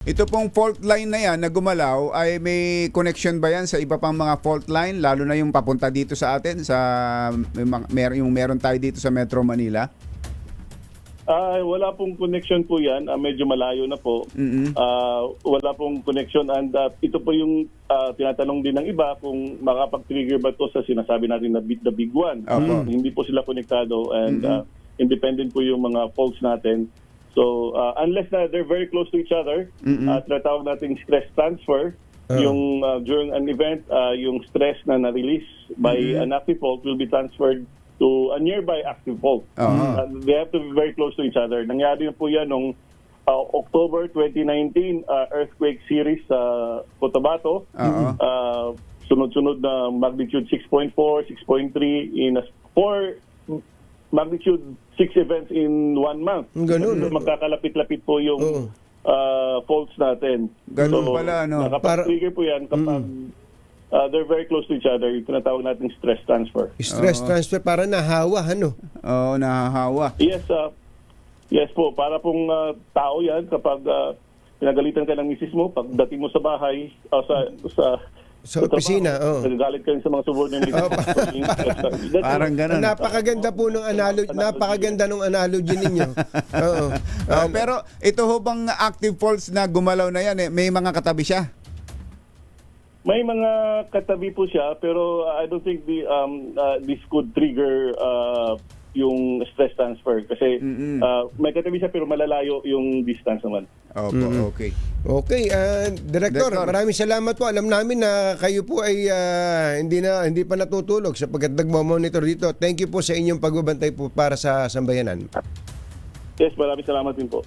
Ito pong fault line na yan na gumalaw ay may connection ba yan sa iba pang mga fault line lalo na yung papunta dito sa atin sa may mga- mer yung meron tayo dito sa Metro Manila? Ah, wala pong connection po 'yan. Ah, medyo malayo na po. Mm-mm. Ah, wala pong connection and ah, ito po yung ah, tinatanong din ng iba kung makapag-trigger ba to sa sinasabi natin na big, the big one. Opo. Hindi po sila konektado and ah, independent po yung mga faults natin. So, ah, unless na they're very close to each other, at natawag nating stress transfer, yung ah, during an event, ah, yung stress na na-release by an active fault will be transferred to a nearby active fault. Oo. Uh, they have to be very close to each other. Nangyari na po yan nung uh, October 2019 uh, earthquake series sa Cotabato. Oo. Uh, sunod-sunod na magnitude 6.4, 6.3 in a, four magnitude 6 events in one month. Ganun, So, magkakalapit-lapit po yung Oo. uh, faults natin. Ganun pala, no? Nakapag-trigger po yan kapag uh, they're very close to each other. Yung tinatawag natin stress transfer. Stress transfer para nahawa, ano? Oo, nahahawa. Yes, uh, yes po. Para pong uh, tao yan kapag uh, pinagalitan ka ng misis mo, pagdating mo sa bahay, o sa, sa, Sa opisina, oh. Nagagalit ka rin sa mga subordinate. That's- Parang ganun. Napakaganda po ng analogy, napakaganda ng analogy ninyo. Oo. Oo, pero ito ho bang active faults na gumalaw na yan, eh, may mga katabi siya? May mga katabi po siya, pero I don't think the, um, uh, this could trigger uh, yung stress transfer. Kasi uh, may katabi siya pero malalayo yung distance naman. Opo, okay. Okay, ah, Director, Director. maraming salamat po. Alam namin na kayo po ay ah, hindi na hindi pa natutulog sapagkat nagmo-monitor dito. Thank you po sa inyong pagbabantay po para sa sambayanan. Yes, maraming salamat din po.